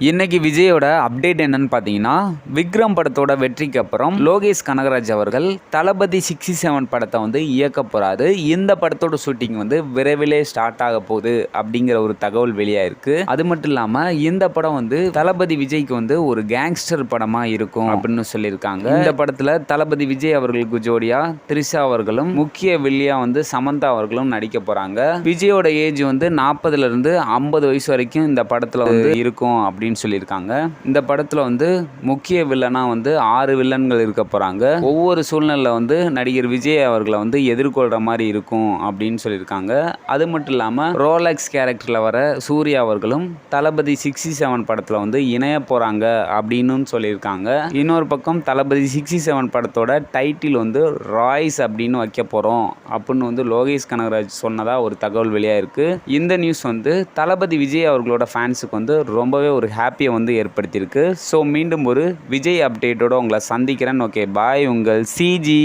இன்னைக்கு விஜயோட அப்டேட் என்னன்னு பார்த்தீங்கன்னா விக்ரம் படத்தோட வெற்றிக்கு அப்புறம் லோகேஷ் கனகராஜ் அவர்கள் தளபதி சிக்ஸ்டி செவன் படத்தை வந்து இயக்க போறாரு. இந்த படத்தோட ஷூட்டிங் வந்து விரைவிலே ஸ்டார்ட் ஆக போகுது அப்படிங்கிற ஒரு தகவல் வெளியாயிருக்கு. அது மட்டும் இல்லாம இந்த படம் வந்து தளபதி விஜய்க்கு வந்து ஒரு கேங்ஸ்டர் படமா இருக்கும் அப்படின்னு சொல்லியிருக்காங்க. இந்த படத்துல தளபதி விஜய் அவர்களுக்கு ஜோடியா த்ரிஷா அவர்களும் முக்கிய வில்லியா வந்து சமந்தா அவர்களும் நடிக்க போறாங்க. விஜயோட ஏஜ் வந்து நாற்பதுல இருந்து ஐம்பது வயசு வரைக்கும் இந்த படத்துல வந்து இருக்கும் அப்படின்னு அப்படின்னு சொல்லியிருக்காங்க. இந்த படத்தில் வந்து முக்கிய வில்லனாக வந்து ஆறு வில்லன்கள் இருக்க போகிறாங்க ஒவ்வொரு சூழ்நிலை வந்து நடிகர் விஜய் அவர்களை வந்து எதிர்கொள்கிற மாதிரி இருக்கும் அப்படின்னு சொல்லியிருக்காங்க. அது மட்டும் இல்லாமல் ரோலக்ஸ் கேரக்டரில் வர சூர்யா அவர்களும் தளபதி சிக்ஸ்டி செவன் படத்தில் வந்து இணைய போகிறாங்க அப்படின்னு சொல்லியிருக்காங்க. இன்னொரு பக்கம் தளபதி சிக்ஸ்டி செவன் படத்தோட டைட்டில் வந்து ராய்ஸ் அப்படின்னு வைக்க போகிறோம் அப்படின்னு வந்து லோகேஷ் கனகராஜ் சொன்னதாக ஒரு தகவல் வெளியாக இருக்குது இந்த நியூஸ் வந்து தளபதி விஜய் அவர்களோட ஃபேன்ஸுக்கு வந்து ரொம்பவே ஒரு ஹாப்பியை வந்து ஏற்படுத்தியிருக்கு. ஸோ மீண்டும் ஒரு விஜய் அப்டேட்டோடு உங்களை சந்திக்கிறேன். ஓகே பாய் உங்கள் சிஜி